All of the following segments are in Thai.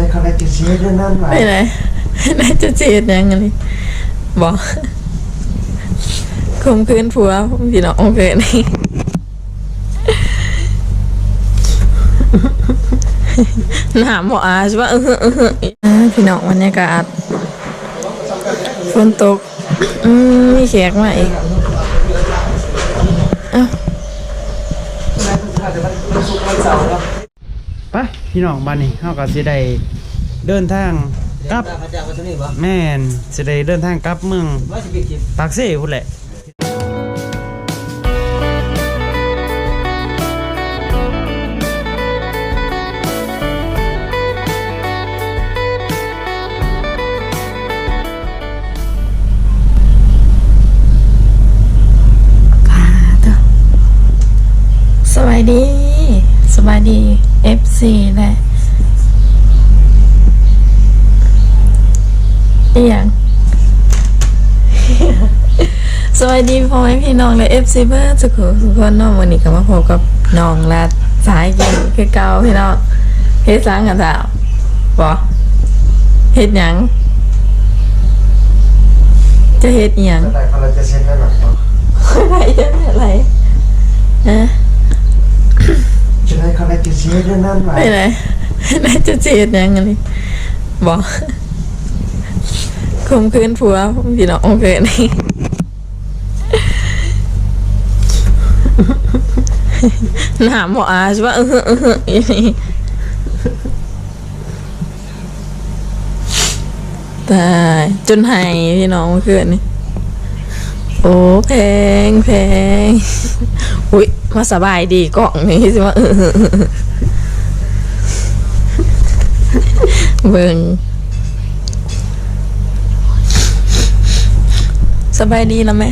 ได้เขาได้ติดเสียเรื่องนั้นไว้ไปไหนน่าจะเจ็ดยังไงบอกคมคืนผัวพี่น้องเกิดนี่หนามบอกอาใช่ปะเออเออเอออ่าพี่น้องบรรยากาศฝนตก อืมมีแขกมาอีกเอ้า ไปพี่น้องบ้านนี้เฮาก็สิได้เดินทางกลับพระเจ้าก็ตัวนี้บ่แม่นสิได้เดินทางกลับเมืองว่าสิปิดคลิปปากเซ่พุ่นแหละสบายดีสบายดี FC แหละอีหยังสวัสดีพ่อแม่พี่น้องและ FC เพื่อนสุขุสุขคนเน้องวันนี้ก็มาพบกับน้องและสายกินคือเก่าพี่น้องเฮ็ดสังกันสาวบอเฮ็ดหยังจะเฮ็ดอิหยังได้เขาจะเช็คให้แบบว่าอะไรจะอะไรฮะจะ ได้เขาได้ติดเสียเรื่นั้นไว้ไปไหนน่าจะเจ็ดยังไงบอกคมคืนผัวพี่น้องเกิดนี่หนาหมออาใช่ปะเออเออเอออีนี่ตายจนไห้พี่น้องเมื่อคืนนี่โอ้แพงแพง มาสบายดีกล่องนี้สิว่าเออเบิงสบายดีนะแม่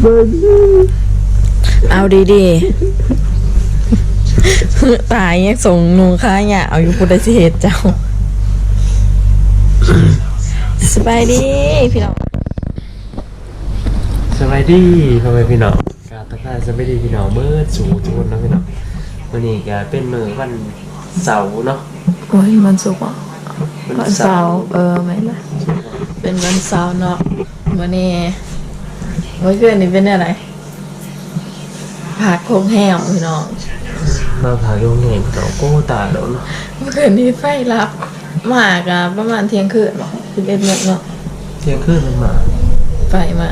เบิงเอาดีๆตายยังส่งนูค้าเนี่ยเอาอยู่พุทธิเหตุเจ้าสบายดีพี่น้องสวัสดีพ่อแม่พี่น้อง กราบทักทายสวัสดีพี่น้องเมื่อสูงทุกคนนะพี่น้องวันนี้ก็เป็นมื้อวันเสาร์เนาะโอ้ยมันสุกร์อะวันเสาร์เออไม่ละเป็นวันเสาร์เนาะวันนี้เมื่อคืนนี้เป็นอะไรผักโคงแห้วพี่น้องมาพาโยงเห็นต่อโก้ตาแล้วเนาะเมื่อคืนนี้ไฟรับมากอะประมาณเที่ยงคืนหรอสิบเอ็ดโมงเนาะเที่ยงคืนมันมาไฟมา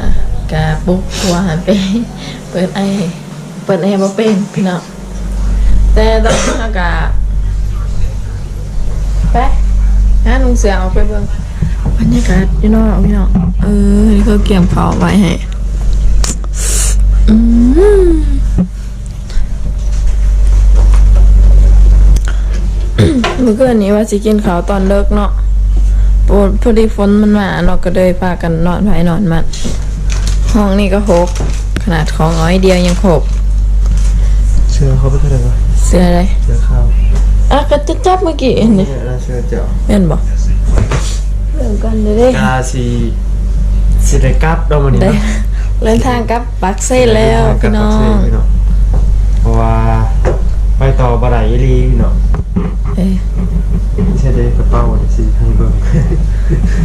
กะปุ๊บทัวหันไปเปิดไอเปิดไอร์มาเป็นพี่น้องแต่ตอนนี้อากาศไปงั้นลุงเสือเอาไปเบิ่งบรรยากาศพี่น้องพี่น้องเออนี่เขาเกี่ยมเขาไว้ให้อืมเมื่อคืนนี้ว่าสิกินข้าวตอนเลิกเนาะปวดพอดีฝนมันมาเนาะก็เลยพากันนอนไผนอนมัน ห้องนี่ก็หก ขนาดของอ้อยเดียวยังหกเชื่อเขาไปเท่าไหร่วะเสื้ออะไรเชื่อข้าวอะก็จะจับเมื่อกี้นี่เนี่ยน่าเชื่อเจ้าเห็นบ่เริ่มกันเลยเด้กาสีสิได้กลับเราวันนี้ได้เนาะเดินทางกลับปักเซ่แล้วพี่น้องพี่น้องเพราะว่าไปต่อบาไหลอีหลีพี่น้องเอ้ยไม่ใช่ได้กระเป๋าวันสิให้เบิ่ง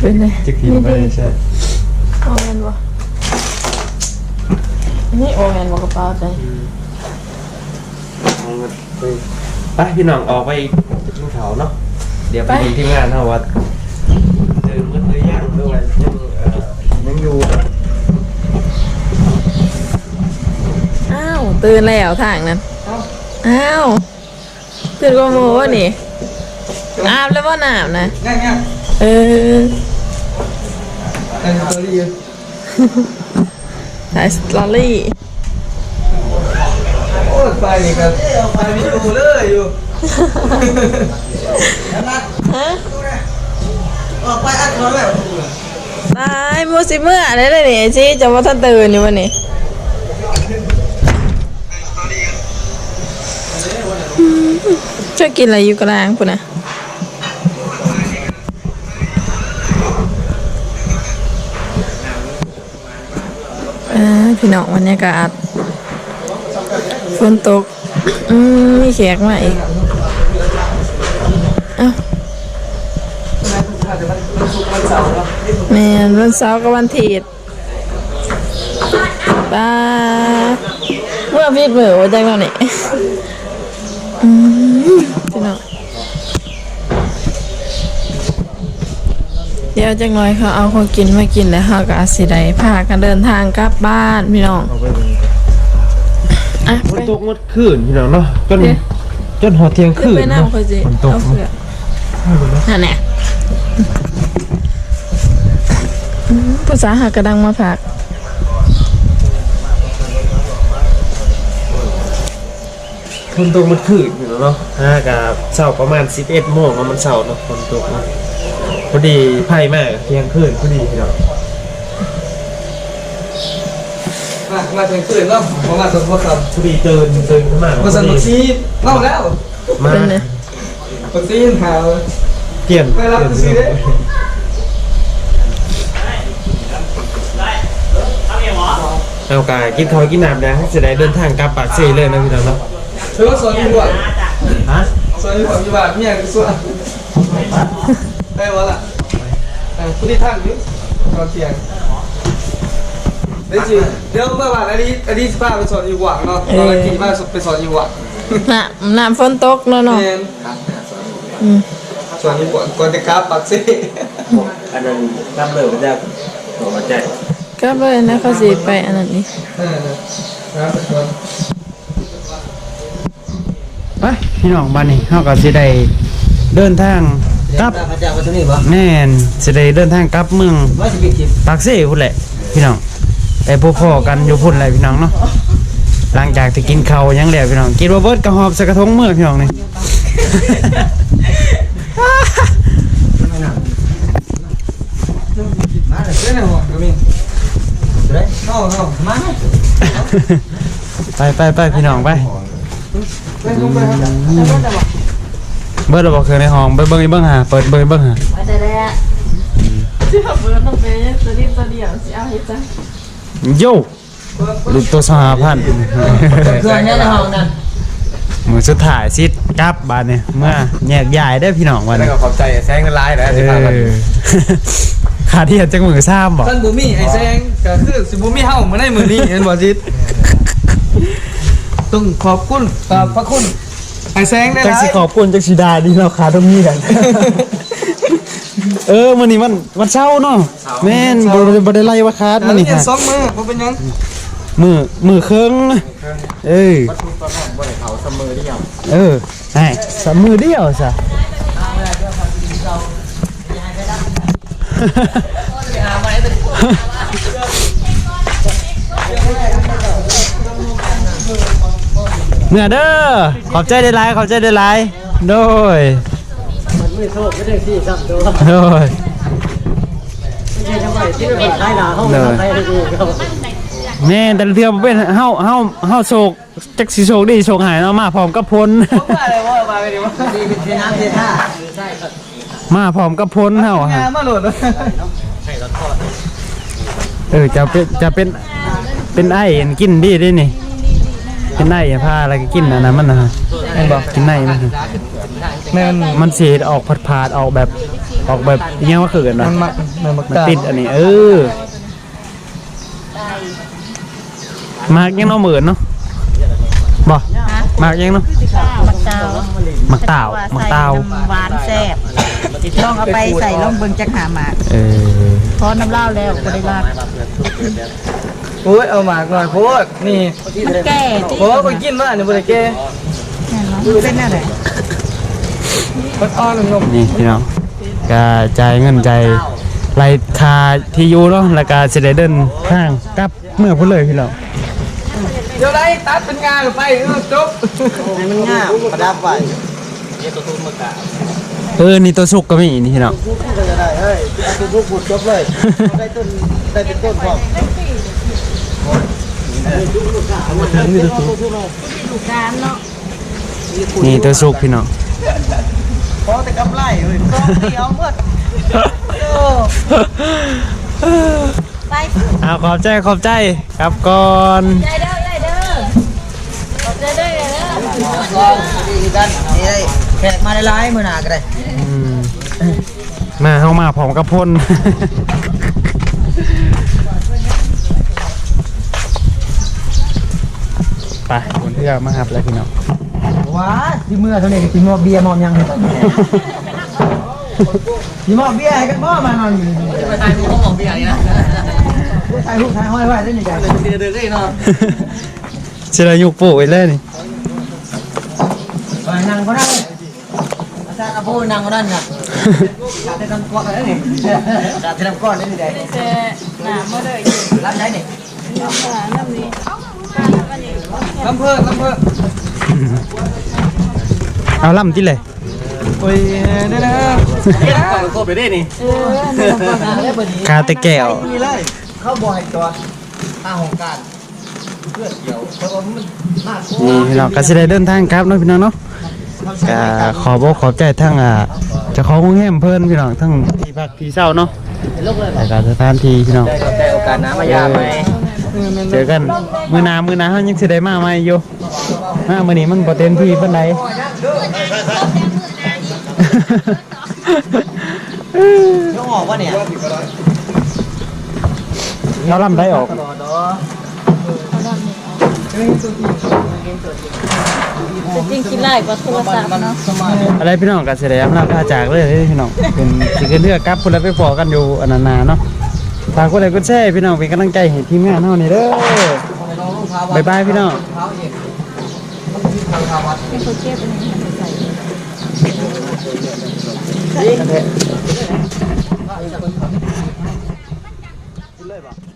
เป็นไงจะกินไปใช่ โอแมนบ่ นี่โอแมนบ่กระเป๋าใจเอาเงินไปไปพี่น้องออกไปกินข้าวเนาะเดี๋ยวไปดูทีมงานเฮาว่าเจอมืดหรือยังด้วยยังเอ่อยังอยู่อ้าวตื่นแล้วทางนั้นอ้าวตื่นก็โมวะนี่อาบแล้วว่าหนาวนะง่ายง่ายเออแต่งตัวดีถ่ายสตอรี่โอ้ ไปนี่ก็ไปไม่ดูเลยอยู่ฮะออกไปอัดเขาแบบตายมูสิเมื่อได้เลยนี่สิจะว่าท่านตื่นอยู่วันนี้ช่วยกินอะไรอยู่กลางปุ่นนะอ่าพี่น้องบรรยากาศ ฝนตก อืมมีแขกมาอีกเอ้าแม่นวันเสาร์กับวันอาทิตย์ป้าเมื่อพีดเหมือว่าจังเนี่อืมพี่น้องเดี๋ยวจังน้อยเขาเอาของกินมากินแล้วเขาก็อาศัยได้พากันเดินทางกลับบ้านพี่น้อง เอาไปเป็นะฝไปนตกเมื่อคืนพี่น้องเนาะจนเอ๊ะจนหอเที่ยงขึ้นคืนไปน้ำเขาสิฝนตกเอาเสือนั่นแหละอืมภาษาหากระดังมาผักฝนตกเมื่อคืนพี่น้องเนาะฮะกับเช้าประมาณ11โมงเนาะมันเช้าเนาะฝนตกเนาะพอดีไพ่มากเที่ยงคืนพอดีพี่น้อง มามาถึงตื่นแล้วผมมาสมบูรณ์ครับพอดีตื่นตื่นขึ้นมามาสั่งบักซีเล่าแล้วมาเป็นไงบักซีหาเกี่ยนไปรับบักซีเด้เอากายกินข้าวกินน้ำนะจะได้เดินทางกลับปากเซ่เลยนะพี่น้องเนาะเธอสอนอยู่บ่ฮะสอนอยู่บ่อยู่บ้านเมียก็สอนได้บ่ล่ะอ่าคุณที่ทางอยู่ตอนเที่ยง ได้จิเดี๋ยวเมื่อวานอันนี้อันนี้ป้าไปสอนอยู่หวังเนาะตอนกี้ป้าไปสอนอยู่หวังน่ะน้ำฝนตกเนาะเนาะแม่นอืมสอนอยู่หวังก่อนจะกลับปักซี่อันนั้นรับเลยว่าจะหัวใจก็เลยนะเขาสิไปอันนั้นนี่เออนะสักคนไปพี่น้องบ้านนี้เฮาก็สิได้เดินทางกลับพระเจ้าพระเจ้านี่บ่แม่นสิได้เดินทางกลับเมืองว่าสิเป็นคลิปปากเซ่พุ่นแหละพี่น้อง ไปพบพ่อกันอยู่พุ่นแหละพี่น้องเนาะหลังจากที่กินข้าวยังแล้วพี่น้องกินบ่เบิดกระหอบใส่กระทงเมื่อพี่น้องนี่มาเลยเล่นหัวก็มีเด้อเข้าเข้ามาไปไปไปพี่น้องไปเล่นลงไปครับเบิดเราบอกเคยในห้องไปเบิ่งอีเบิ่งหาเปิดเบิ่งอีเบิ่งหาไปได้แล้วที่เขาเปิดต้องไปตัวนี้ตัวเดียวสิเอาให้จ้ะ โย่ลูกตัวสหพันธ์เพื่อนเนี่ยในห้องนั้นมือสุดท้ายสิกลับบาดเนี่ยเมื่อแยกย้ายได้อพี่น้องวันแล้วนี้ก็ขอบใจแซงกันไล่นะเอสิพากันอขาดที่จังมือซ้ำบอก ท่านบุมี่ไอ้แซงก็คือสิบุมี่เฮามาในมือนี้เห็นบ่จิตต้องขอบคุณขอบพระคุณไอ้แซงได้จังหลาสิยขอบคุณจังสิดาดีเราขาดตรงนี้กัน เออมันนี่มันมันเช้าเนาะแม่นบ่ได้บ่ได้ไล่ว่าขาดมันนี่เรียนค่ะสองมือบ่เป็นหยังมือมือเครื่องเออเออไอ้สามมือเดียวซะเมื่อเด้อขอบใจได้หลายขอบใจได้หลายโดย มันไม่โทษไม่ได้ที่ซ้ำตัวโดยไม่ใช่ทำไมที่ไม่ได้หนาเขาไม่ทำใครได้ดีเขาแม่แต่ละเทื่อบ่เป็นเฮาเฮาเฮาโศกจักสิโศกดีโศกหายเนาะมาพร้อมกับพลมาเลยว่ามาไปดิว่าดีเป็นเทน้ำเทท่ามาพร้อมกับพลเฮางาฮะนมาโหลดเออจะเป็นจะเป็นเป็นไอ้อันกินดีด้วยนี่เป็นไอ้พาอะไรก็กินอันนั้นมันนะฮะแม่นบอกกินไอ้มันฮะ แม่นมันสีออกผาดๆออกแบบออกแบบอิหยังว่าคือกันมัวะนมามันมามันติดอันนี้ เออมากยังเน้องเหมือนเนาะบ่มากยังเนาะมักเตามักเต่ามักเต่าใส่น้ำหวานแซ่บลองเอาไปใส่ลองเบิ่งจักหาหมากเออพอน้ำเหล้าแล้วก็ได้ลาดโอ้ยเอาหมากหน่อยโพดนี่มันแก่ที่โอ้ไปกินมาอันนี้บ่ได้แก่แน่นอนเป็นอะ ไรมันอ่อนนมนี่พี่น้องก็จ่ายเงินใจายรายคาที่อยู่เนาะแล้วก็สิได้เดินทางกลับเมื่อพุ่นเลยพี่น้องเดี๋ยวได้ตัดเป็นงานไปเออจบมันง่ามประดับไว้เออนี่ตัวสุกก็มีนี่พี่น้องทุกที่ก็ได้เฮ้ยทุกทุกบุดจบเลยได้ต้นได้เป็นต้นพร้อมนี่ตัวสุกพี่น้อง พอแต่กำไรเฮ้ยต้องเดียวหมดไปเอาขอบใจขอบใจกลับก่อนใจเด้อใจเด้อขอบใจเด้อใจเด้อดีกันนี่ได้แขกมาหลายๆมื้อหน้าก็ได้อืมมาเข้ามาพร้อมกับพ่นไปบนเรือมาหับแล้วพี่น้อง ว้าที่เมื่อเท่านี้ก็สิมอบเบียร์มอมยังให้ตอนนี้สิมอบเบียร์ให้กันบ่มานอนอยู่นี่ไปทายผู้มอบเบียร์นี่นะทายผู้ทายห้อยไว้ได้นี่กันเดือดๆเนาะเชื่อยุกปู่ไปเลยนี่ไปนั่งก็ได้อาจารย์อาโพนั่งก็นั่นน่ะกาดได้ทำก้อนได้นี่กาดได้ทำก้อนได้นี่ได้เจหนามาเลยรับได้นี่น้ำหนาน้ำนี้การทำอันนี้ลำเพิ่นลำเพิ่น เอาล่ำที่เลยโอ้ยเด้อเด้อก่อนโคไปได้นี่เออน้ำก่อนนะได้เบอร์นี้คาแตะแก้วนี่เลยเข้าบ่อยตัวห้าหกการเพื่อเกี่ยวเพราะว่ามันน่ากลัวนี่พี่น้องก็สิได้เดินทางครับเนาะพี่น้องเนาะก็ขอบอกขอบใจทั้งอ่าเจ้าของโรงแรมเพิ่นพี่น้องทั้งที่พักที่เช่าเนาะแล้วก็สถานที่พี่น้องแต่โอกาสน้ำมายาไหม เจอกันมื้อหน้ามื้อหน้าเฮายังสิได้มาใหม่อยู่มามื้อนี้มันบ่เต็มที่ปานใดต้องออกวะเนี่ยเราล่ำได้ออกจะจริงกินไล่กว่าโทรศัพท์เนาะอะไรพี่น้องก็สิได้อำลาพาจากเลยเด้อพี่น้องเป็นสิขึ้นเรือกลับพุ่นแล้วไปพอกันอยู่อันนั้นนาเนาะ ฝากกดไลค์กดแชร์พี่น้องเป็นกำลังใจให้ทีมงานเฮานี่เด้อ บ๊ายบายพี่น้องเป็นโคเก็บอันนี้มันใส่